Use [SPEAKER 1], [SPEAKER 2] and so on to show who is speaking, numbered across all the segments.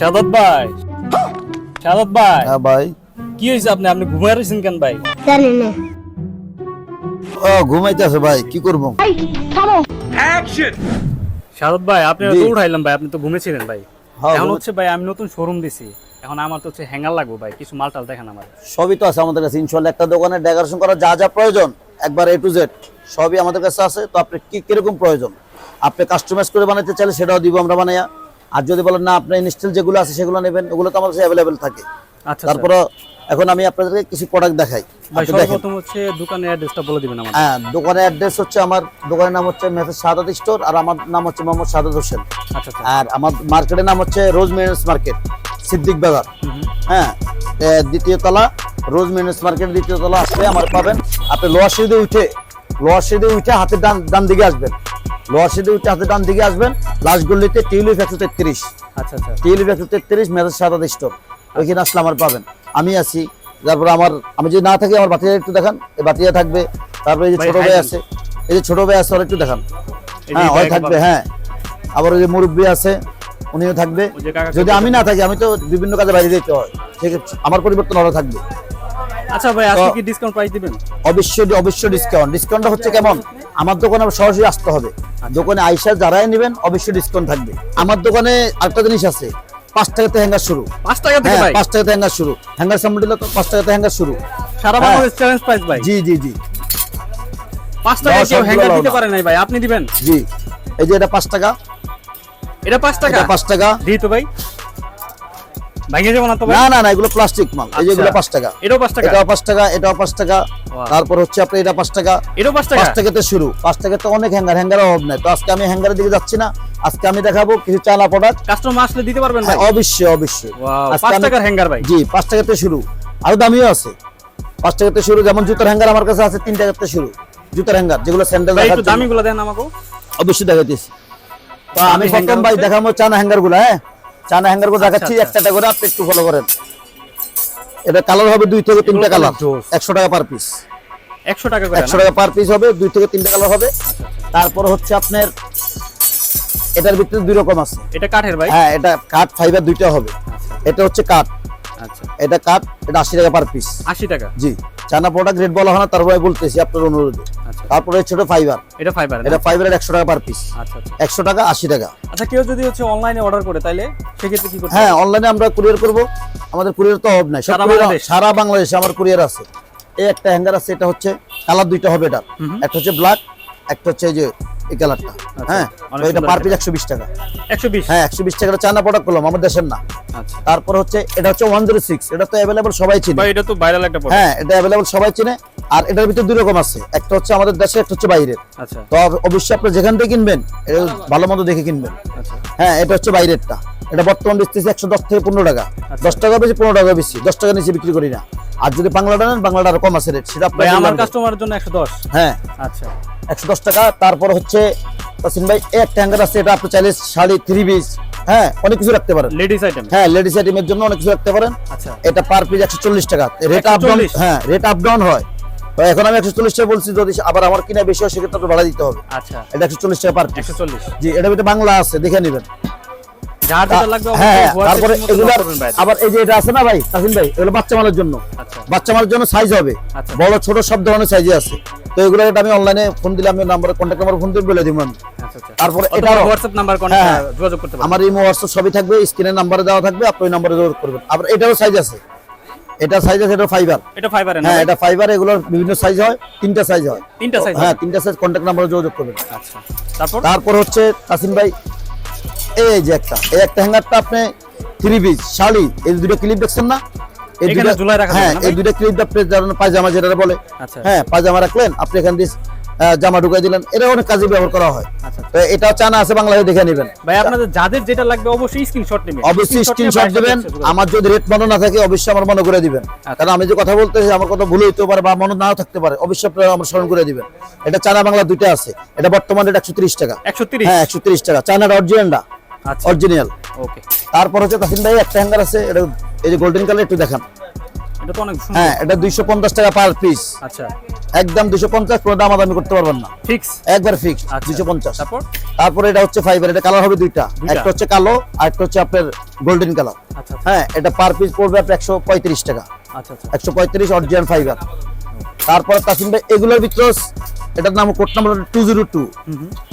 [SPEAKER 1] সাদত ভাই। সাদত ভাই।
[SPEAKER 2] হ্যাঁ ভাই।
[SPEAKER 1] কি হয়েছে আপনি? আপনি রয়েছেন কেন ভাই?
[SPEAKER 3] জানি না।
[SPEAKER 2] ও ঘুমাইতেছে ভাই কি করব?
[SPEAKER 1] সাদত ভাই আপনি তো উঠাইলাম ভাই আপনি তো ঘুমেছিলেন ভাই। এখন হচ্ছে ভাই আমি নতুন শোরুম দিছি। এখন আমার তো হচ্ছে হ্যাঙ্গার লাগবে ভাই কিছু মালটাল দেখেন আমার।
[SPEAKER 2] সবই তো আছে আমাদের কাছে ইনশাল্লাহ একটা দোকানে ডেকোরেশন করার যা যা প্রয়োজন একবার এ টু জেড সবই আমাদের কাছে আছে। তো আপনি কি কীরকম প্রয়োজন? আপনি কাস্টমাইজ করে বানাতে চাইলে সেটাও দিব আমরা বানাইয়া। আর যদি বলেন না আপনি ইনস্টল যেগুলো আছে সেগুলো নেবেন ওগুলো তো আমাদের কাছে অ্যাভেলেবেল থাকে।
[SPEAKER 1] আচ্ছা
[SPEAKER 2] তারপরে এখন আমি আপনাদেরকে কিছু প্রোডাক্ট দেখাই।
[SPEAKER 1] সর্বপ্রথম হচ্ছে দোকানের অ্যাড্রেসটা বলে দিবেন আমার
[SPEAKER 2] হ্যাঁ দোকানের অ্যাড্রেস হচ্ছে আমার দোকানের নাম হচ্ছে মেসেজ সাদাত স্টোর আর আমার নাম হচ্ছে মোহাম্মদ সাদাত হোসেন।
[SPEAKER 1] আচ্ছা আচ্ছা।
[SPEAKER 2] আর আমার মার্কেটের নাম হচ্ছে রোজ মার্কেট সিদ্দিক বাজার। হ্যাঁ দ্বিতীয় তলা রোজ মার্কেট দ্বিতীয় তলা আসলে আমার পাবেন। আপনি লোয়ার সিঁড়ি উঠে লোয়ার সিঁড়ি উঠে হাতের ডান ডান দিকে আসবেন। ডান দিকে আসবেন লাস্ট গল্লিতে টিউলিপ একশো তেত্রিশ।
[SPEAKER 1] আচ্ছা আচ্ছা।
[SPEAKER 2] টিউলিপ একশো তেত্রিশ মেজাজ সাদাত স্টোর ওইখানে আসলে আমার পাবেন। আমি আছি তারপর আমার আমি যদি না থাকি আমার বাটিয়া একটু দেখান। এই বাটিয়া থাকবে তারপরে এই যে
[SPEAKER 1] ভাই,
[SPEAKER 2] ছোট ভাই আছে এই যে ছোট ভাই আছে ওর একটু দেখান। হ্যাঁ ওই থাকবে হ্যাঁ। আবার ওই যে মুরব্বী আছে উনিও থাকবে। যদি আমি না থাকি আমি তো বিভিন্ন কাজে বাইরে যেতে হয়। ঠিক আছে আমার পরিবর্তন ওরা থাকবে।
[SPEAKER 1] আচ্ছা ভাই আজকে কি ডিসকাউন্ট প্রাইস দিবেন?
[SPEAKER 2] অবশ্যই অবশ্যই ডিসকাউন্ট ডিসকাউন্টটা হচ্ছে কেমন? আমার দোকানে সরাসরি আসতে হবে। দোকানে আইসা যারাই নেবেন অবশ্যই ডিসকাউন্ট থাকবে। আমার দোকানে আরেকটা জিনিস আছে পাঁচ টাকাতে হ্যাঙ্গার শুরু।
[SPEAKER 1] পাঁচ টাকা থেকে
[SPEAKER 2] হ্যাঁ পাঁচ টাকাতে হ্যাঙ্গার শুরু। হ্যাঙ্গার সামনে পাঁচ টাকাতে হ্যাঙ্গার শুরু।
[SPEAKER 1] সারা
[SPEAKER 2] হ্যাঁ।
[SPEAKER 1] বাংলাদেশ চ্যালেঞ্জ প্রাইস ভাই।
[SPEAKER 2] জি জি জি।
[SPEAKER 1] পাঁচ টাকা কেউ হ্যাঙ্গার দিতে পারে নাই ভাই আপনি দিবেন।
[SPEAKER 2] জি। এই যে এটা পাঁচ টাকা।
[SPEAKER 1] এটা পাঁচ টাকা?
[SPEAKER 2] পাঁচ টাকা।
[SPEAKER 1] দিই তো ভাই। ভাঙিয়ে যাব না তো
[SPEAKER 2] না না না এগুলো প্লাস্টিক মাল। এই যে
[SPEAKER 1] আচ্ছা।
[SPEAKER 2] টাকা।
[SPEAKER 1] এটাও পাঁচ টাকা?
[SPEAKER 2] এটাও পাঁচ টাকা এটাও পাঁচ টাকা। তারপর হচ্ছে আপনার এটা পাঁচ টাকা।
[SPEAKER 1] এটাও পাঁচ টাকা?
[SPEAKER 2] পাঁচ টাকাতে শুরু। পাঁচ টাকাতে অনেক হ্যাঙ্গার হ্যাঙ্গার অভাব নাই। তো আজকে আমি হ্যাঙ্গারের দিকে যাচ্ছি না। আজকে আমি দেখাবো কিছু চানা প্রোডাক্ট
[SPEAKER 1] কাস্টমার আসলে দিতে পারবেন ভাই?
[SPEAKER 2] অবশ্যই অবশ্যই।
[SPEAKER 1] Wow,
[SPEAKER 2] আজকে
[SPEAKER 1] পাঁচ
[SPEAKER 2] আমি-
[SPEAKER 1] টাকার হ্যাঙ্গার ভাই?
[SPEAKER 2] জি পাঁচ টাকাতে শুরু। আরও দামিও আছে। টাকাতে শুরু যেমন জুতার হ্যাঙ্গার আমার কাছে আছে তিন টাকাতে শুরু। জুতার হ্যাঙ্গার যেগুলো স্যান্ডেল
[SPEAKER 1] ভাই একটু দামি গুলো দেন আমাকে।
[SPEAKER 2] অবশ্যই দেখাইতেছি। তো আমি প্রথম ভাই দেখাবো চানা হ্যাঙ্গারগুলো হ্যাঁ? চানা হ্যাঙ্গার করে দেখাচ্ছি
[SPEAKER 1] আচ্ছা।
[SPEAKER 2] একটা করে আপনি একটু ফলো করেন। এটা কালার হবে দুই থেকে তিনটা কালার একশো টাকা পার পিস
[SPEAKER 1] একশো টাকা
[SPEAKER 2] একশো টাকা পার পিস হবে দুই থেকে তিনটা কালার হবে। তারপর হচ্ছে আপনার এটার ভিতরে দুই রকম আছে।
[SPEAKER 1] এটা কাঠের ভাই?
[SPEAKER 2] হ্যাঁ এটা কাঠ ফাইবার দুইটা হবে। এটা হচ্ছে কাঠ।
[SPEAKER 1] আচ্ছা
[SPEAKER 2] এটা কাঠ এটা আশি টাকা পার পিস
[SPEAKER 1] আশি টাকা?
[SPEAKER 2] জি। চানা প্রোডাক্ট রেট বলা হয় না তারপরে বলতেছি আপনার অনুরোধে।
[SPEAKER 1] আচ্ছা।
[SPEAKER 2] তারপরে ছোট ফাইবার
[SPEAKER 1] এটা ফাইবার
[SPEAKER 2] এটা ফাইবারের একশো টাকা পার পিস
[SPEAKER 1] আচ্ছা আচ্ছা।
[SPEAKER 2] একশো টাকা আশি টাকা।
[SPEAKER 1] আচ্ছা কেউ যদি হচ্ছে অনলাইনে অর্ডার করে তাইলে সেক্ষেত্রে কি করতে
[SPEAKER 2] হ্যাঁ অনলাইনে আমরা কুরিয়ার করব। আমাদের কুরিয়ার তো অভাব নাই।
[SPEAKER 1] সারা বাংলাদেশ?
[SPEAKER 2] সারা বাংলাদেশে আমার কুরিয়ার আছে। এই একটা হ্যাঙ্গার আছে এটা হচ্ছে কালার দুইটা হবে এটা একটা হচ্ছে ব্ল্যাক একটা হচ্ছে যে এই কালারটা। হ্যাঁ এটা পার পিস একশো বিশ টাকা।
[SPEAKER 1] একশো বিশ?
[SPEAKER 2] হ্যাঁ একশো বিশ প্রোডাক্ট করলাম আমার দেশের না।
[SPEAKER 1] আচ্ছা।
[SPEAKER 2] তারপর হচ্ছে এটা হচ্ছে ওয়ান জিরো সিক্স এটা তো অ্যাভেলেবল সবাই চিনে।
[SPEAKER 1] এটা তো ভাইরাল একটা
[SPEAKER 2] হ্যাঁ এটা অ্যাভেলেবল সবাই চিনে। আর এটার ভিতরে দুই রকম আছে। একটা হচ্ছে আমাদের দেশে একটা হচ্ছে বাইরের।
[SPEAKER 1] আচ্ছা।
[SPEAKER 2] তো অবশ্যই আপনি যেখান থেকে কিনবেন এটা ভালো মতো দেখে কিনবেন।
[SPEAKER 1] আচ্ছা।
[SPEAKER 2] হ্যাঁ এটা হচ্ছে বাইরেরটা। এটা বর্তমান বেচতেছে একশো দশ থেকে পনেরো টাকা।
[SPEAKER 1] আচ্ছা।
[SPEAKER 2] দশ টাকা বেশি পনেরো টাকা বেশি। দশ টাকা নিচে বিক্রি করি না। আর যদি বাংলাটা নেন বাংলাটা আরও কম আছে রেট সেটা আপনার
[SPEAKER 1] আমার কাস্টমারের জন্য একশো দশ?
[SPEAKER 2] হ্যাঁ।
[SPEAKER 1] আচ্ছা।
[SPEAKER 2] একশো দশ টাকা তারপর হচ্ছে তাসিন ভাই এই একটা হ্যাঙ্গার আছে এটা আপনি চাইলে শাড়ি থ্রি পিস হ্যাঁ অনেক কিছু রাখতে পারেন।
[SPEAKER 1] লেডিস আইটেম
[SPEAKER 2] হ্যাঁ লেডিস আইটেমের জন্য অনেক কিছু রাখতে পারেন।
[SPEAKER 1] আচ্ছা।
[SPEAKER 2] এটা পার পিস একশো চল্লিশ টাকা। রেট আপ ডাউন হ্যাঁ রেট আপ ডাউন হয়। তো এখন আমি একশো চল্লিশ টাকা বলছি যদি আবার আমার কিনা বেশি হয় সেক্ষেত্রে ভাড়া দিতে হবে।
[SPEAKER 1] আচ্ছা।
[SPEAKER 2] এটা একশো চল্লিশ টাকা পার পিস
[SPEAKER 1] একশো চল্লিশ।
[SPEAKER 2] জি এটা ভিতরে বাংলা আছে দেখে নেবেন।
[SPEAKER 1] যার যেটা লাগবে
[SPEAKER 2] হ্যাঁ হ্যাঁ, তারপরে আবার এই যে এটা আছে না ভাই তাসিন ভাই এগুলো বাচ্চা মালের জন্য।
[SPEAKER 1] আচ্ছা।
[SPEAKER 2] বাচ্চা মালের জন্য সাইজ হবে।
[SPEAKER 1] আচ্ছা।
[SPEAKER 2] বড় ছোট সব ধরনের সাইজে আছে। তো এগুলো এটা আমি অনলাইনে ফোন দিলে আমি নাম্বার কন্ট্যাক্ট নাম্বার ফোন দিয়ে বলে দিব আমি।
[SPEAKER 1] আচ্ছা
[SPEAKER 2] তারপরে এটারও
[SPEAKER 1] হোয়াটসঅ্যাপ নাম্বার
[SPEAKER 2] হ্যাঁ।
[SPEAKER 1] যোগাযোগ করতে
[SPEAKER 2] আমার এই হোয়াটসঅ্যাপ সবই থাকবে স্ক্রিনের নাম্বারে দেওয়া থাকবে আপনি ওই নাম্বারে যোগাযোগ করবেন। আবার এটারও সাইজ আছে। এটা সাইজ আছে এটা ফাইবার
[SPEAKER 1] এটা ফাইবারের না
[SPEAKER 2] হ্যাঁ এটা ফাইবার এগুলোর বিভিন্ন সাইজ হয় তিনটা সাইজ হয়।
[SPEAKER 1] তিনটা সাইজ
[SPEAKER 2] হ্যাঁ তিনটা সাইজ কন্ট্যাক্ট নাম্বারে যোগাযোগ করবেন।
[SPEAKER 1] আচ্ছা। তারপর?
[SPEAKER 2] তারপর হচ্ছে তাসিম ভাই এই যে একটা এই একটা হ্যাঙ্গারটা আপনি থ্রি পিস শাড়ি এই দুটো ক্লিপ দেখছেন না? এই দুটো- হ্যাঁ এই দুটো ক্লিপ আপনি যেমন পায়জামা যেটা বলে
[SPEAKER 1] আচ্ছা।
[SPEAKER 2] হ্যাঁ পায়জামা রাখলেন আপনি এখান দিয়ে জামা ঢুকাই দিলেন এটা অনেক কাজে ব্যবহার করা হয়।
[SPEAKER 1] আচ্ছা
[SPEAKER 2] চানা আছে বাংলায় দেখে নেবেন।
[SPEAKER 1] ভাই আপনাদের যাদের যেটা লাগবে অবশ্যই স্ক্রিনশট নেবেন।
[SPEAKER 2] অবশ্যই স্ক্রিনশট দিবেন। আমার যদি রেট মনে না থাকে অবশ্যই আমার মনে করে দিবেন।
[SPEAKER 1] আচ্ছা।
[SPEAKER 2] কারণ আমি যে কথা বলতেছি আমার কথা ভুল হইতে পারে বা মনে নাও থাকতে পারে। অবশ্যই আপনারা আমার স্মরণ করে দিবেন। এটা চানা বাংলা দুইটা আছে। এটা বর্তমানে এটা একশো টাকা।
[SPEAKER 1] একশো
[SPEAKER 2] হ্যাঁ টাকা। চায়নার অরিজিনালটা
[SPEAKER 1] আচ্ছা
[SPEAKER 2] অরিজিনাল
[SPEAKER 1] ওকে
[SPEAKER 2] তারপর হচ্ছে তাসিন ভাই একটা হ্যাঙ্গার আছে এটা এই যে গোল্ডেন কালার একটু দেখান।
[SPEAKER 1] এটা তো অনেক
[SPEAKER 2] হ্যাঁ এটা দুইশো পঞ্চাশ টাকা পার পিস
[SPEAKER 1] আচ্ছা।
[SPEAKER 2] একদম দুশো পঞ্চাশ কোনো দাম আদামি করতে পারবেন না।
[SPEAKER 1] ফিক্স
[SPEAKER 2] একবার ফিক্স
[SPEAKER 1] আচ্ছা।
[SPEAKER 2] দুশো পঞ্চাশ।
[SPEAKER 1] তারপর?
[SPEAKER 2] তারপরে এটা হচ্ছে ফাইবার এটা কালার হবে দুইটা। একটা হচ্ছে কালো আর একটা হচ্ছে আপনার গোল্ডেন কালার
[SPEAKER 1] আচ্ছা
[SPEAKER 2] হ্যাঁ এটা পার পিস পড়বে আপনার একশো পঁয়ত্রিশ টাকা।
[SPEAKER 1] আচ্ছা আচ্ছা।
[SPEAKER 2] একশো পঁয়ত্রিশ অরিজিনাল ফাইবার তারপরে তাসিম ভাই এগুলোর ভিতরে এটার নাম code number two zero two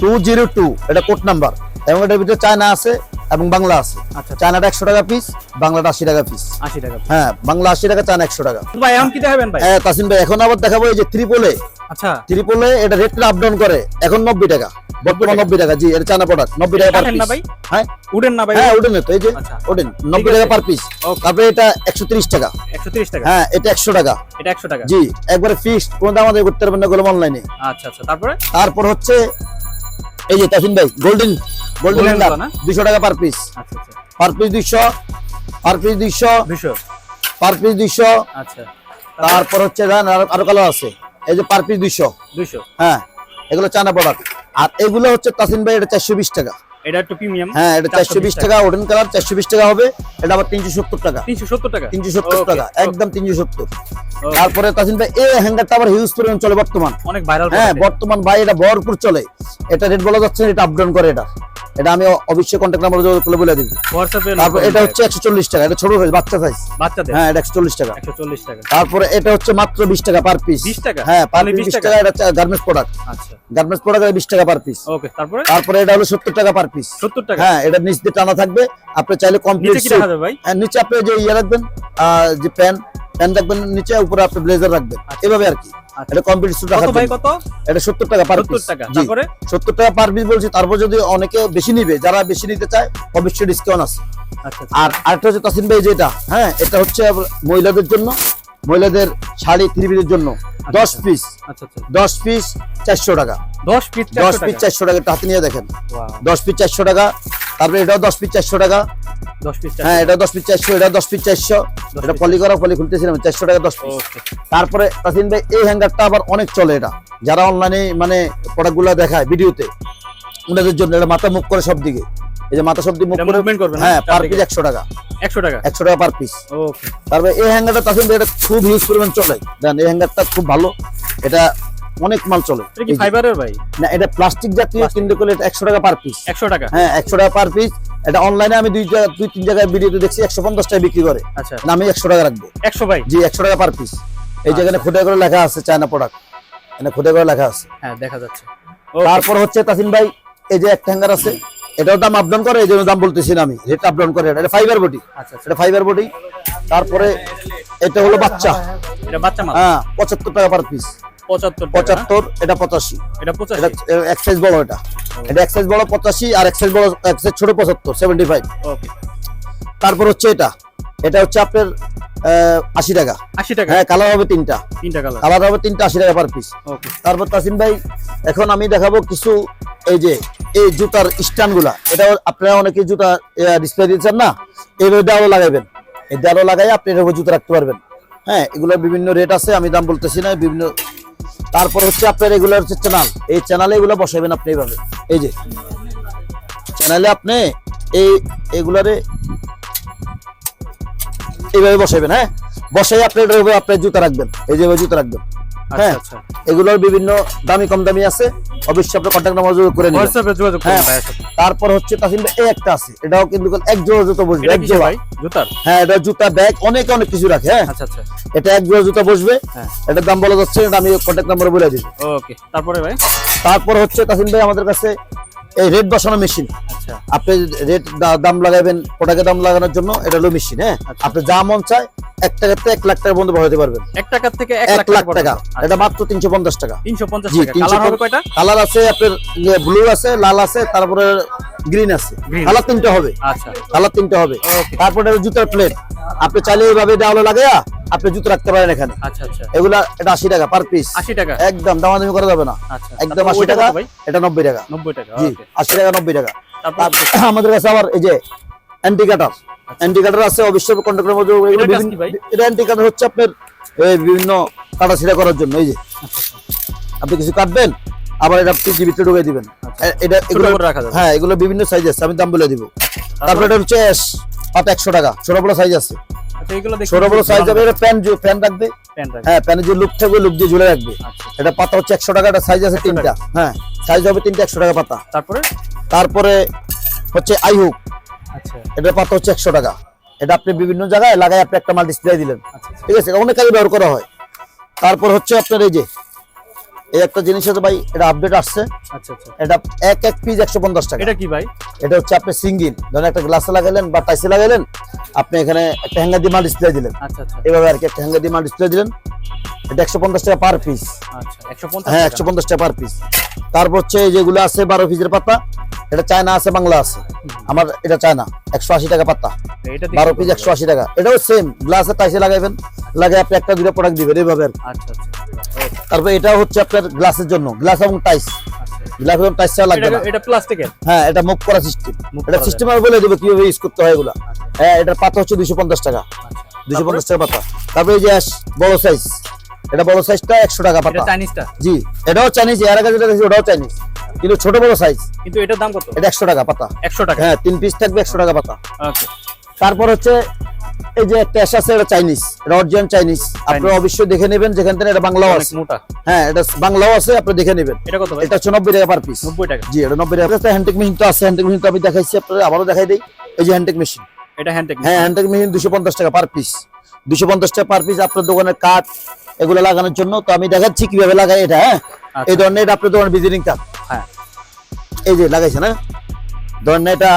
[SPEAKER 2] two zero two এটা কোড নাম্বার। এবং এটার ভিতরে চায়না আছে এবং বাংলা আছে।
[SPEAKER 1] আচ্ছা।
[SPEAKER 2] চায়নাটা একশো টাকা পিস বাংলাটা আশি টাকা পিস
[SPEAKER 1] আশি টাকা
[SPEAKER 2] হ্যাঁ বাংলা আশি টাকা চায়না একশো টাকা।
[SPEAKER 1] ভাই এখন কি দেখাবেন ভাই?
[SPEAKER 2] হ্যাঁ তাসিম ভাই এখন আবার দেখাবো এই যে ত্রিপলে
[SPEAKER 1] আচ্ছা।
[SPEAKER 2] ত্রিপলে এটা রেটটা আপ ডাউন করে এখন নব্বই টাকা। বর্তমান নব্বই টাকা জি এটা চায়না প্রোডাক্ট নব্বই টাকা পার পিস হ্যাঁ?
[SPEAKER 1] উডেন না ভাই
[SPEAKER 2] হ্যাঁ ওঠেন তো এই যে
[SPEAKER 1] আচ্ছা।
[SPEAKER 2] নব্বই টাকা পার পিস তারপরে এটা একশো তিরিশ টাকা।
[SPEAKER 1] একশো তিরিশ টাকা?
[SPEAKER 2] হ্যাঁ এটা একশো টাকা।
[SPEAKER 1] এটা একশো টাকা?
[SPEAKER 2] জি একবারে ফিক্সড কোনো দাম আমাদের করতে পারবেন না গোলাম অনলাইনে
[SPEAKER 1] আচ্ছা আচ্ছা তারপরে?
[SPEAKER 2] তারপর হচ্ছে এই যে তাসিন ভাই গোল্ডেন গোল্ডেন হ্যান্ডার দুইশো টাকা পার পিস
[SPEAKER 1] আচ্ছা আচ্ছা।
[SPEAKER 2] পার পিস দুইশো পার পিস দুইশো
[SPEAKER 1] দুশো
[SPEAKER 2] পার পিস দুইশো।
[SPEAKER 1] আচ্ছা।
[SPEAKER 2] তারপর হচ্ছে আরও কালো আছে। এই যে পার পিস দুইশো।
[SPEAKER 1] দুশো
[SPEAKER 2] হ্যাঁ এগুলো চানা প্রোডাক্ট আর এগুলো হচ্ছে তাসিন ভাই এটা চারশো বিশ টাকা।
[SPEAKER 1] এটা একটু প্রিমিয়াম।
[SPEAKER 2] হ্যাঁ এটা চারশো বিশ টাকা ওডেন কালার চারশো বিশ টাকা হবে। এটা আবার তিনশো সত্তর টাকা।
[SPEAKER 1] তিনশো সত্তর টাকা?
[SPEAKER 2] তিনশো সত্তর
[SPEAKER 1] Okay,
[SPEAKER 2] টাকা একদম তিনশো সত্তর।
[SPEAKER 1] Okay.
[SPEAKER 2] তারপরে তাসিন ভাই এই হ্যাঙ্গারটা আবার হিউজ পরিমাণ চলে বর্তমান।
[SPEAKER 1] অনেক ভাইরাল
[SPEAKER 2] হ্যাঁ বর্তমান ভাই এটা ভরপুর চলে। এটা রেট বলা যাচ্ছে এটা আপ ডাউন করে এটা। এটা আমি অবশ্যই কন্ট্যাক্ট নাম্বার যোগাযোগ করে বলে দিব। তারপর এটা হচ্ছে একশো চল্লিশ টাকা এটা ছোট সাইজ বাচ্চা সাইজ
[SPEAKER 1] বাচ্চাদের?
[SPEAKER 2] হ্যাঁ এটা একশো চল্লিশ টাকা।
[SPEAKER 1] একশো চল্লিশ টাকা।
[SPEAKER 2] তারপরে এটা হচ্ছে মাত্র বিশ টাকা পার পিস
[SPEAKER 1] 20 টাকা?
[SPEAKER 2] হ্যাঁ পার পিস
[SPEAKER 1] 20
[SPEAKER 2] টাকা। এটা গার্মেন্টস প্রোডাক্ট
[SPEAKER 1] আচ্ছা।
[SPEAKER 2] গার্মেন্টস প্রোডাক্ট বিশ টাকা পার পিস
[SPEAKER 1] ওকে তারপরে?
[SPEAKER 2] তারপরে এটা হলো সত্তর টাকা পার পিস
[SPEAKER 1] সত্তর টাকা।
[SPEAKER 2] হ্যাঁ এটা নিচ দিয়ে টানা থাকবে। আপনি চাইলে কমপ্লিট
[SPEAKER 1] নিচে কি যাবে ভাই?
[SPEAKER 2] নিচে আপনি যে ইয়ে রাখবেন যে প্যান প্যান রাখবেন নিচে উপরে আপনি ব্লেজার রাখবেন। এভাবে আর কি।
[SPEAKER 1] আচ্ছা।
[SPEAKER 2] এটা কমপ্লিট স্যুট
[SPEAKER 1] কত ভাই কত?
[SPEAKER 2] এটা সত্তর টাকা পার
[SPEAKER 1] সত্তর
[SPEAKER 2] পিস
[SPEAKER 1] টাকা। তারপরে?
[SPEAKER 2] সত্তর টাকা পার পিস বলছি তারপর যদি অনেকে বেশি নিবে যারা বেশি নিতে চায় অবশ্যই ডিসকাউন্ট আছে।
[SPEAKER 1] আচ্ছা আচ্ছা।
[SPEAKER 2] আর আরেকটা হচ্ছে তাসিন ভাই যেটা হ্যাঁ এটা হচ্ছে মহিলাদের জন্য। মহিলাদের শাড়ি থ্রি পিসের জন্য। দশ পিস
[SPEAKER 1] আচ্ছা আচ্ছা।
[SPEAKER 2] দশ পিস চারশো টাকা।
[SPEAKER 1] দশ পিস
[SPEAKER 2] দশ পিস চারশো টাকা হাতে নিয়ে দেখেন। দশ পিস চারশো টাকা তারপরে এটাও দশ পিস চারশো টাকা। হ্যাঁ এটা দশ পিস চারশো এটা দশ পিস চারশো। এটা পলি করা পলি খুলতেছিলাম চারশো টাকা দশ পিস তারপরে তাসিন ভাই এই হ্যাঙ্গারটা আবার অনেক চলে এটা। যারা অনলাইনে মানে প্রোডাক্টগুলো দেখায় ভিডিওতে ওনাদের জন্য এটা মাথা মুখ করে সব দিকে এই যে মাথা সব দিকে মুখ করে
[SPEAKER 1] মুভমেন্ট করবে
[SPEAKER 2] হ্যাঁ পার পিস একশো টাকা।
[SPEAKER 1] একশো টাকা?
[SPEAKER 2] একশো টাকা পার পিস
[SPEAKER 1] ওকে
[SPEAKER 2] তারপরে এই হ্যাঙ্গারটা ভাই এটা খুব ইউজ পরিমাণ চলে। দেন এই হ্যাঙ্গারটা খুব ভালো। এটা অনেক মাল চলে।
[SPEAKER 1] এটা কি ফাইবারের ভাই?
[SPEAKER 2] না এটা প্লাস্টিক জাতীয় কিনতে করলে এটা একশো টাকা পার পিস
[SPEAKER 1] একশো টাকা?
[SPEAKER 2] হ্যাঁ একশো টাকা পার পিস এটা অনলাইনে আমি দুই জায়গা দুই তিন জায়গায় ভিডিওতে দেখছি একশো পঞ্চাশ টাকা বিক্রি করে।
[SPEAKER 1] আচ্ছা।
[SPEAKER 2] না আমি একশো টাকা রাখব।
[SPEAKER 1] একশো ভাই?
[SPEAKER 2] জি একশো টাকা পার পিস এই যেখানে খুঁটে করে লেখা আছে চায়না প্রোডাক্ট এখানে খুঁটে করে লেখা আছে।
[SPEAKER 1] হ্যাঁ দেখা যাচ্ছে।
[SPEAKER 2] তারপর হচ্ছে তাসিন ভাই এই যে একটা হ্যাঙ্গার আছে এটাও দাম আপডাউন করে এই জন্য দাম বলতেছি না আমি। রেট আপডাউন করে এটা ফাইবার বডি
[SPEAKER 1] আচ্ছা আচ্ছা।
[SPEAKER 2] এটা ফাইবার বডি তারপরে এটা হলো বাচ্চা।
[SPEAKER 1] এটা বাচ্চা
[SPEAKER 2] হ্যাঁ পঁচাত্তর টাকা পার পিস
[SPEAKER 1] পঁচাত্তর
[SPEAKER 2] এটা পঁচাশি।
[SPEAKER 1] এটা
[SPEAKER 2] এক সাইজ বড় এটা। এটা এক সাইজ বড় পঁচাশি আর এক সাইজ বড় এক সাইজ ছোট পঁচাত্তর সেভেন্টি ফাইভ
[SPEAKER 1] ওকে
[SPEAKER 2] তারপর হচ্ছে এটা। এটা হচ্ছে আপনার আশি টাকা।
[SPEAKER 1] আশি টাকা?
[SPEAKER 2] হ্যাঁ কালার হবে তিনটা।
[SPEAKER 1] তিনটা কালার
[SPEAKER 2] কালার হবে তিনটা আশি টাকা পার পিস
[SPEAKER 1] ওকে
[SPEAKER 2] তারপর তাসিম ভাই এখন আমি দেখাবো কিছু এই যে এই জুতার স্ট্যান্ডগুলা এটা আপনারা অনেকে জুতা ডিসপ্লে দিচ্ছেন না? এইভাবে দেওয়ালো লাগাইবেন। এই দেওয়ালো লাগাই আপনি উপর জুতা রাখতে পারবেন। হ্যাঁ এগুলোর বিভিন্ন রেট আছে, আমি দাম বলতেছি না, বিভিন্ন তারপর হচ্ছে আপনার এগুলোর হচ্ছে চ্যানেল এই চ্যানেলে এগুলো বসাবেন আপনি এইভাবে। এই যে চ্যানেলে আপনি এই, এগুলারে এইভাবে বসাবেন হ্যাঁ? বসাই আপনি আপনার জুতা রাখবেন। এই যে জুতা রাখবেন। হ্যাঁ
[SPEAKER 1] আচ্ছা
[SPEAKER 2] এগুলোর বিভিন্ন দামি কম দামি আছে। অবশ্যই আপনার কন্ট্যাক্ট নাম্বার যোগাযোগ করে নেবেন।
[SPEAKER 1] হোয়াটসঅ্যাপে যোগাযোগ করুন
[SPEAKER 2] হ্যাঁ তারপর হচ্ছে তাসিম ভাই, এই একটা আছে। এটাও কিন্তু এক জোড়া জুতো বসবে এক জোড়া।
[SPEAKER 1] জুতার?
[SPEAKER 2] হ্যাঁ এটা জুতা ব্যাগ অনেক অনেক কিছু রাখে হ্যাঁ।
[SPEAKER 1] আচ্ছা আচ্ছা।
[SPEAKER 2] এটা এক জোড়া জুতা বসবে।
[SPEAKER 1] হ্যাঁ।
[SPEAKER 2] এটার দাম বলা যাচ্ছে এটা আমি কন্ট্যাক্ট নাম্বার বলে দিই।
[SPEAKER 1] ওকে তারপরে ভাই?
[SPEAKER 2] তারপর হচ্ছে তাসিম ভাই আমাদের কাছে এই রেট বসানো মেশিন
[SPEAKER 1] আচ্ছা।
[SPEAKER 2] আপনি রেট দাম লাগাবেন প্রোডাক্টের দাম লাগানোর জন্য এটা হলো মেশিন হ্যাঁ?
[SPEAKER 1] আচ্ছা।
[SPEAKER 2] আপনি যা মন চায় এক টাকাতে এক লাখ বন্ধু বসাতে পারবেন।
[SPEAKER 1] এক থেকে এক
[SPEAKER 2] লাখ টাকা। এটা মাত্র তিনশো পঞ্চাশ টাকা।
[SPEAKER 1] তিনশো পঞ্চাশ টাকা। কালার হবে কয়টা?
[SPEAKER 2] কালার আছে আপনার ব্লু আছে লাল আছে তারপরে গ্রিন আছে। কালার তিনটা হবে।
[SPEAKER 1] আচ্ছা।
[SPEAKER 2] কালার তিনটা হবে। তারপরে জুতার প্লেট আপনি চাইলে এইভাবে দেওয়ালে লাগাইয়া আপনি জুতো রাখতে পারেন এখানে।
[SPEAKER 1] আচ্ছা আচ্ছা।
[SPEAKER 2] এগুলা এটা আশি টাকা পার পিস
[SPEAKER 1] আশি টাকা?
[SPEAKER 2] একদম দামাদামি করা যাবে না।
[SPEAKER 1] আচ্ছা
[SPEAKER 2] একদম
[SPEAKER 1] তারপর
[SPEAKER 2] আশি
[SPEAKER 1] ওইটা
[SPEAKER 2] টাকা এটা নব্বই টাকা।
[SPEAKER 1] নব্বই টাকা
[SPEAKER 2] জি
[SPEAKER 1] ওকে।
[SPEAKER 2] আশি টাকা নব্বই টাকা। আমাদের কাছে আবার এই যে অ্যান্টি কাটার অ্যান্টি কাটার আছে অবশ্যই কন্ট্যাক্টের মধ্যে? এটা অ্যান্টি কাটার হচ্ছে আপনার এই বিভিন্ন কাটা ছিঁড়া করার জন্য এই যে। আপনি কিছু কাটবেন আবার এটা পিজি ভিতরে ঢুকে দিবেন। এটা এগুলো হ্যাঁ এগুলো বিভিন্ন সাইজ আছে আমি দাম বলে দিব। তারপরে? এটা হচ্ছে পাতা একশো টাকা ছোট বড় সাইজ আছে।
[SPEAKER 1] আচ্ছা এগুলো দেখি
[SPEAKER 2] ছোট বড় সাইজ হবে এটা প্যান প্যান রাখবে।
[SPEAKER 1] প্যান্ট রাখবে।
[SPEAKER 2] হ্যাঁ প্যানে যে লুক থাকবে লুক দিয়ে ঝুলে রাখবে। এটা পাতা হচ্ছে একশো টাকা এটা সাইজ আছে তিনটা। হ্যাঁ সাইজ হবে তিনটা একশো টাকা পাতা।
[SPEAKER 1] তারপরে?
[SPEAKER 2] তারপরে হচ্ছে আই হুক
[SPEAKER 1] আচ্ছা।
[SPEAKER 2] এটার পাতা হচ্ছে একশো টাকা। এটা আপনি বিভিন্ন জায়গায় লাগায় আপনি একটা মাল ডিসপ্লে দিলেন।
[SPEAKER 1] আচ্ছা আচ্ছা।
[SPEAKER 2] ঠিক আছে অনেক কাজে ব্যবহার করা হয়। তারপর হচ্ছে আপনার এই যে এই একটা জিনিস আছে ভাই এটা আপডেট আসছে।
[SPEAKER 1] আচ্ছা আচ্ছা।
[SPEAKER 2] এটা এক এক পিস একশো পঞ্চাশ টাকা।
[SPEAKER 1] এটা কি ভাই?
[SPEAKER 2] এটা হচ্ছে আপনি সিঙ্গিল। ধরেন একটা গ্লাসে লাগাইলেন বা টাইসে লাগাইলেন আপনি এখানে একটা হ্যাঙ্গার দিয়ে মাল ডিসপ্লে দিলেন।
[SPEAKER 1] আচ্ছা আচ্ছা।
[SPEAKER 2] এভাবে আর কি একটা হ্যাঙ্গার দিয়ে মাল ডিসপ্লে দিলেন। এটা একশো পঞ্চাশ টাকা পার পিস হ্যাঁ একশো পঞ্চাশ টাকা পার পিস তারপর হচ্ছে যেগুলো আছে বারো পিসের পাতা এটা চায়না আছে বাংলা আছে। আমার এটা চায়না। একশো আশি টাকা পাতা।
[SPEAKER 1] এটা
[SPEAKER 2] বারো পিস একশো আশি টাকা। এটাও সেম গ্লাসে টাইসে লাগাইবেন লাগাই আপনি একটা দুটো প্রোডাক্ট দিবেন এইভাবে
[SPEAKER 1] আচ্ছা আচ্ছা।
[SPEAKER 2] তারপর এটা হচ্ছে আপনার গ্লাসের জন্য। গ্লাস এবং টাইস
[SPEAKER 1] আচ্ছা।
[SPEAKER 2] গ্লাস এবং টাইস ছাড়া লাগবে
[SPEAKER 1] এটা
[SPEAKER 2] না।
[SPEAKER 1] এটা প্লাস্টিকের
[SPEAKER 2] হ্যাঁ এটা মুভ করা সিস্টেম এটা সিস্টেম আর বলে দেবো কীভাবে ইউজ করতে হয় এগুলা। হ্যাঁ এটার পাতা হচ্ছে দুইশো পঞ্চাশ টাকা। দুইশো পঞ্চাশ টাকা পাতা। তারপরে এই যে বড় সাইজ এটা বড় সাইজটা একশো টাকা
[SPEAKER 1] এটা
[SPEAKER 2] পাতা।
[SPEAKER 1] চাইনিজটা
[SPEAKER 2] জি এটাও চাইনিজ এর আগে যেটা ওটাও চাইনিজ কিন্তু ছোট বড় সাইজ
[SPEAKER 1] কিন্তু এটার দাম কত?
[SPEAKER 2] এটা একশো টাকা পাতা।
[SPEAKER 1] একশো টাকা।
[SPEAKER 2] হ্যাঁ তিন পিস থাকবে একশো টাকা পাতা।
[SPEAKER 1] ওকে
[SPEAKER 2] তারপর হচ্ছে এই যে একটা অ্যাশ আছে এটা চাইনিজ এটা চাইনিজ আপনারা অবশ্যই দেখে নেবেন যেখান থেকে এটা বাংলাও আছে।
[SPEAKER 1] মোটা।
[SPEAKER 2] হ্যাঁ এটা বাংলাও আছে আপনি দেখে নেবেন।
[SPEAKER 1] এটা কত
[SPEAKER 2] এটা হচ্ছে নব্বই টাকা পার পিস
[SPEAKER 1] নব্বই টাকা।
[SPEAKER 2] জি এটা নব্বই টাকা। হ্যান্ডটেক মেশিন তো আছে হ্যান্ডটেক মেশিন তো আমি দেখাইছি আপনাদের আবারও দেখাই দিই। এই যে হ্যান্ডটেক মেশিন
[SPEAKER 1] এটা হ্যান্ড টেকনিক
[SPEAKER 2] হ্যাঁ হ্যান্ডটেক মেশিন দুশো পঞ্চাশ টাকা পার পিস দুশো পঞ্চাশ টাকা পার পিস আপনার দোকানের কাঠ এগুলো লাগানোর জন্য। তো আমি দেখাচ্ছি কীভাবে লাগাই এটা হ্যাঁ?
[SPEAKER 1] আচ্ছা।
[SPEAKER 2] এই ধরনের এটা আপনার দোকানের ভিজিটিং কার্ড এই যে লাগাইছে না? ধরেন এটা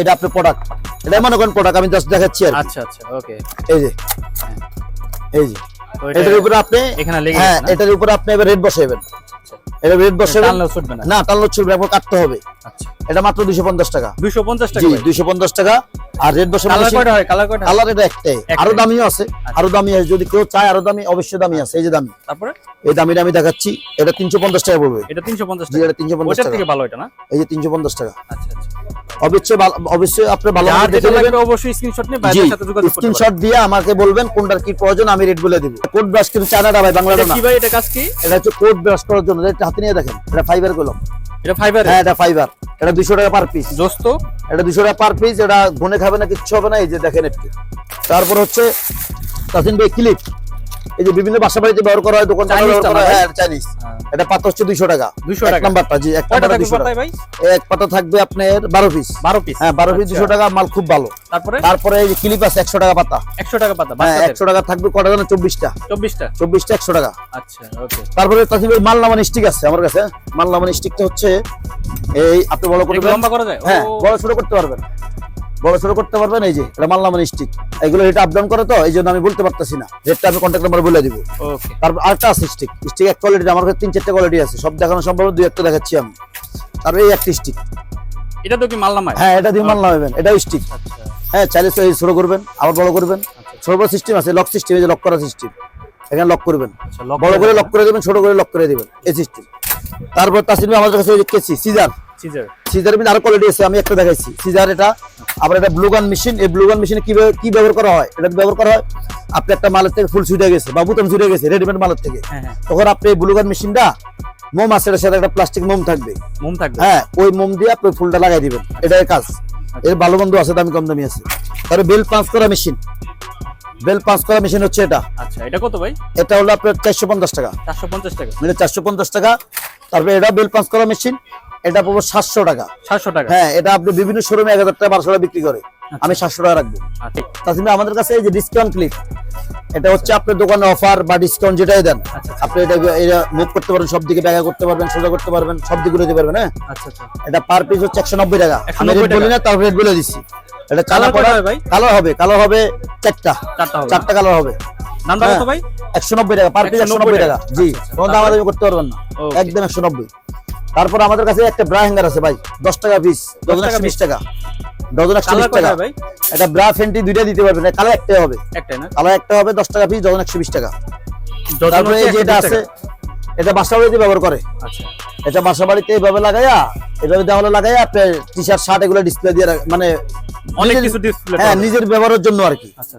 [SPEAKER 2] এটা আপনার প্রোডাক্ট এটা মনে করেন প্রোডাক্ট আমি জাস্ট দেখাচ্ছি আর
[SPEAKER 1] আচ্ছা আচ্ছা ওকে
[SPEAKER 2] এই যে এই যে। এটার উপরে আপনি
[SPEAKER 1] এখানে লেগে
[SPEAKER 2] হ্যাঁ এটার উপরে আপনি এবার রেড বসাইবেন। এটা রেড
[SPEAKER 1] বসে না।
[SPEAKER 2] টানলো ছুটবে আপনার কাটতে হবে।
[SPEAKER 1] আচ্ছা।
[SPEAKER 2] এটা মাত্র দুইশো পঞ্চাশ টাকা।
[SPEAKER 1] দুইশো পঞ্চাশ টাকা
[SPEAKER 2] দুইশো পঞ্চাশ টাকা। আর রেড বসে
[SPEAKER 1] কালার হয়? কালার
[SPEAKER 2] এটা একটাই। আরও দামিও আছে। আরও দামি আছে। যদি কেউ চায় আরও দামি অবশ্যই দামি আছে। এই যে দামি।
[SPEAKER 1] তারপরে?
[SPEAKER 2] এই দামিটা আমি দেখাচ্ছি। এটা তিনশো পঞ্চাশ টাকা পড়বে।
[SPEAKER 1] এটা তিনশো পঞ্চাশ টাকা।
[SPEAKER 2] এটা তিনশো পঞ্চাশ টাকা।
[SPEAKER 1] থেকে ভালো এটা না?
[SPEAKER 2] এই যে তিনশো পঞ্চাশ টাকা।
[SPEAKER 1] আচ্ছা আচ্ছা।
[SPEAKER 2] অবশ্যই অবশ্যই আপনি ভালো দেখে নেবেন।
[SPEAKER 1] অবশ্যই স্ক্রিনশট নিয়ে
[SPEAKER 2] জি
[SPEAKER 1] সাথে যোগাযোগ করতে
[SPEAKER 2] স্ক্রিনশট দিয়ে আমাকে বলবেন কোনটার কি প্রয়োজন আমি রেট বলে দিব। কোড ব্রাশ কিন্তু চায়নাটা ভাই বাংলাটা না।
[SPEAKER 1] কি ভাই এটা কাজ কি?
[SPEAKER 2] এটা হচ্ছে কোড ব্রাশ করার জন্য এটা হাতে নিয়ে দেখেন এটা ফাইবার কলম।
[SPEAKER 1] এটা ফাইবার
[SPEAKER 2] হ্যাঁ এটা ফাইবার এটা টাকা পার পিস
[SPEAKER 1] দোস্ত।
[SPEAKER 2] এটা টাকা পার পিস এটা গুনে খাবে না কিচ্ছু হবে না এই যে দেখেন একটু। তারপর হচ্ছে তাসিন ভাই ক্লিপ এই যে বিভিন্ন বাসা বাড়িতে ব্যবহার করা হয় দোকান? হ্যাঁ। চাইনিজ এটা পাতা হচ্ছে দুশো টাকা।
[SPEAKER 1] 200
[SPEAKER 2] এক
[SPEAKER 1] টাকা।
[SPEAKER 2] নাম্বারটা জি এক
[SPEAKER 1] থাকবে
[SPEAKER 2] দুশো টাকা। এক পাতা থাকবে আপনার বারো পিস
[SPEAKER 1] বারো পিস
[SPEAKER 2] হ্যাঁ বারো পিস দুশো টাকা মাল খুব ভালো।
[SPEAKER 1] তারপরে?
[SPEAKER 2] তারপরে এই যে ক্লিপ আছে একশো টাকা পাতা।
[SPEAKER 1] একশো টাকা পাতা
[SPEAKER 2] হ্যাঁ একশো টাকা থাকবে কটা জানো? চব্বিশটা।
[SPEAKER 1] চব্বিশটা?
[SPEAKER 2] চব্বিশটা একশো টাকা।
[SPEAKER 1] আচ্ছা ওকে।
[SPEAKER 2] তারপরে ভাই মাল নামান স্টিক আছে আমার কাছে মাল নামান স্টিকটা হচ্ছে এই আপনি বড় করে
[SPEAKER 1] লম্বা করা যায়?
[SPEAKER 2] হ্যাঁ বড় ছোট করতে পারবেন। বড় ছোট করতে পারবেন এই যে এটা মাল্লা মানে স্টিক এগুলো এটা আপ ডাউন করে তো এই জন্য আমি বলতে পারতেছি না। রেটটা আমি কন্ট্যাক্ট নাম্বার বলে দিব। তারপর আরেকটা আছে স্টিক স্টিক এক কোয়ালিটি আমার কাছে তিন চারটে কোয়ালিটি আছে। সব দেখানো সম্ভব দুই একটা দেখাচ্ছি আমি। তারপর এই একটা স্টিক
[SPEAKER 1] এটা তো কি মাল নামায়?
[SPEAKER 2] হ্যাঁ এটা দিয়ে মাল নামাবেন। এটাও স্টিক
[SPEAKER 1] আচ্ছা
[SPEAKER 2] হ্যাঁ চাইলে ছোট করবেন আবার বড় করবেন। ছোট বড় সিস্টেম আছে লক সিস্টেম এই যে লক করা সিস্টেম এখানে লক করবেন।
[SPEAKER 1] আচ্ছা
[SPEAKER 2] বড় করে লক করে দেবেন ছোট করে লক করে দেবেন এই সিস্টেম তারপর তাসিম ভাই আমাদের কাছে কেসি সিজার
[SPEAKER 1] সিজার
[SPEAKER 2] সিজার মধ্যে আরও কোয়ালিটি আছে আমি একটা দেখাইছি। সিজার এটা আবার এটা ব্লু গান মেশিন এই ব্লু গান মেশিনে কীভাবে কি ব্যবহার করা হয়? এটা ব্যবহার করা হয় আপনি একটা মালের থেকে ফুল ছুটে গেছে বা বুতাম ছুটে গেছে রেডিমেড মালের থেকে।
[SPEAKER 1] হ্যাঁ হ্যাঁ।
[SPEAKER 2] তখন আপনি এই ব্লুগান মেশিনটা মোম আছে এটার সাথে একটা প্লাস্টিক মোম থাকবে।
[SPEAKER 1] মোম থাকবে।
[SPEAKER 2] হ্যাঁ ওই মোম দিয়ে আপনি ফুলটা লাগাই দিবেন। এটাই কাজ। এর ভালো বন্ধু আছে দামি কম দামি আছে। তারপরে বেল পাঁচ করা মেশিন বেল পাঁচ করা মেশিন হচ্ছে এটা।
[SPEAKER 1] আচ্ছা এটা কত ভাই?
[SPEAKER 2] এটা হলো আপনার চারশো পঞ্চাশ টাকা।
[SPEAKER 1] চারশো পঞ্চাশ টাকা।
[SPEAKER 2] মানে চারশো পঞ্চাশ টাকা। তারপরে এটা বেল পাঁচ করা মেশিন এটা পাবো সাতশো টাকা।
[SPEAKER 1] সাতশো টাকা?
[SPEAKER 2] হ্যাঁ এটা আপনি বিভিন্ন শোরুমে এক হাজার টাকা বারোশো টাকা বিক্রি করে। আমি সাতশো টাকা রাখব।
[SPEAKER 1] আচ্ছা।
[SPEAKER 2] তাছাড়া আমাদের কাছে এই যে ডিসকাউন্ট ক্লিপ এটা হচ্ছে আপনার দোকানে অফার বা ডিসকাউন্ট যেটাই দেন।
[SPEAKER 1] আচ্ছা।
[SPEAKER 2] আপনি এটা এটা মুভ করতে পারবেন সব দিকে ব্যাগা করতে পারবেন সোজা করতে পারবেন সব দিকে দিতে পারবেন হ্যাঁ?
[SPEAKER 1] আচ্ছা আচ্ছা।
[SPEAKER 2] এটা পার পিস হচ্ছে একশো নব্বই টাকা। আমি রেট বলি না তার রেট বলে দিচ্ছি। এটা
[SPEAKER 1] কালার ভাই?
[SPEAKER 2] কালার হবে কালার হবে চারটা।
[SPEAKER 1] চারটা হবে।
[SPEAKER 2] চারটা কালার হবে।
[SPEAKER 1] নামটা কত
[SPEAKER 2] হ্যাঁ।
[SPEAKER 1] ভাই?
[SPEAKER 2] একশো নব্বই টাকা পার পিস একশো
[SPEAKER 1] 190
[SPEAKER 2] নব্বই টাকা। জি
[SPEAKER 1] আচ্ছা, আচ্ছা।
[SPEAKER 2] কোনো দামাদামি করতে পারবেন না. একদম একশো নব্বই। তারপর আমাদের কাছে একটা ব্রা হ্যাঙ্গার আছে ভাই দশ টাকা পিস
[SPEAKER 1] টাকা
[SPEAKER 2] বিশ টাকা। ডজন একশো বিশ টাকা। এটা ব্রা ফেন্টি দুইটা দিতে পারবেন কালার একটাই হবে।
[SPEAKER 1] একটাই না?
[SPEAKER 2] কালার একটা হবে দশ টাকা পিস ডজন একশো বিশ টাকা। তারপরে এই যে এটা আছে এটা বাসা বাড়িতে ব্যবহার করে।
[SPEAKER 1] আচ্ছা।
[SPEAKER 2] এটা বাসা বাড়িতে এইভাবে লাগাইয়া এভাবে দেওয়ালে লাগাইয়া টি শার্ট শার্ট এগুলো ডিসপ্লে দিয়ে রাখ- মানে
[SPEAKER 1] অনেক
[SPEAKER 2] নিজের-
[SPEAKER 1] কিছু ডিসপ্লে
[SPEAKER 2] হ্যাঁ নিজের ব্যবহারের জন্য আর কি।
[SPEAKER 1] আচ্ছা।